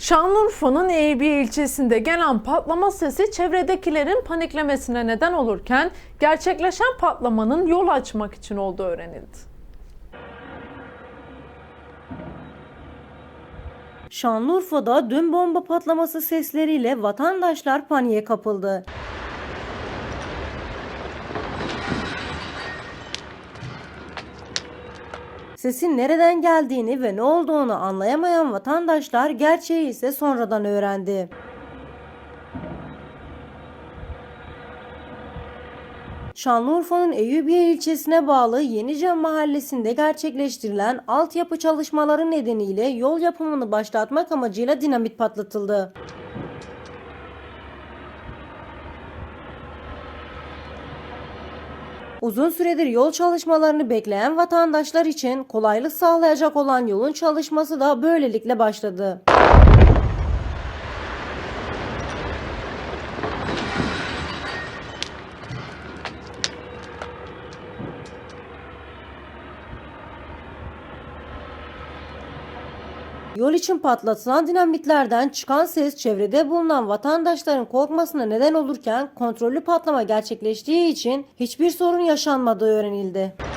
Şanlıurfa'nın Eyüpiye ilçesinde gelen patlama sesi çevredekilerin paniklemesine neden olurken gerçekleşen patlamanın yol açmak için olduğu öğrenildi. Şanlıurfa'da dün bomba patlaması sesleriyle vatandaşlar paniğe kapıldı. Sesin nereden geldiğini ve ne olduğunu anlayamayan vatandaşlar gerçeği ise sonradan öğrendi. Şanlıurfa'nın Eyüpiye ilçesine bağlı Yenice mahallesinde gerçekleştirilen altyapı çalışmaları nedeniyle yol yapımını başlatmak amacıyla dinamit patlatıldı. Uzun süredir yol çalışmalarını bekleyen vatandaşlar için kolaylık sağlayacak olan yolun çalışması da böylelikle başladı. Yol için patlatılan dinamitlerden çıkan ses çevrede bulunan vatandaşların korkmasına neden olurken kontrollü patlama gerçekleştiği için hiçbir sorun yaşanmadığı öğrenildi.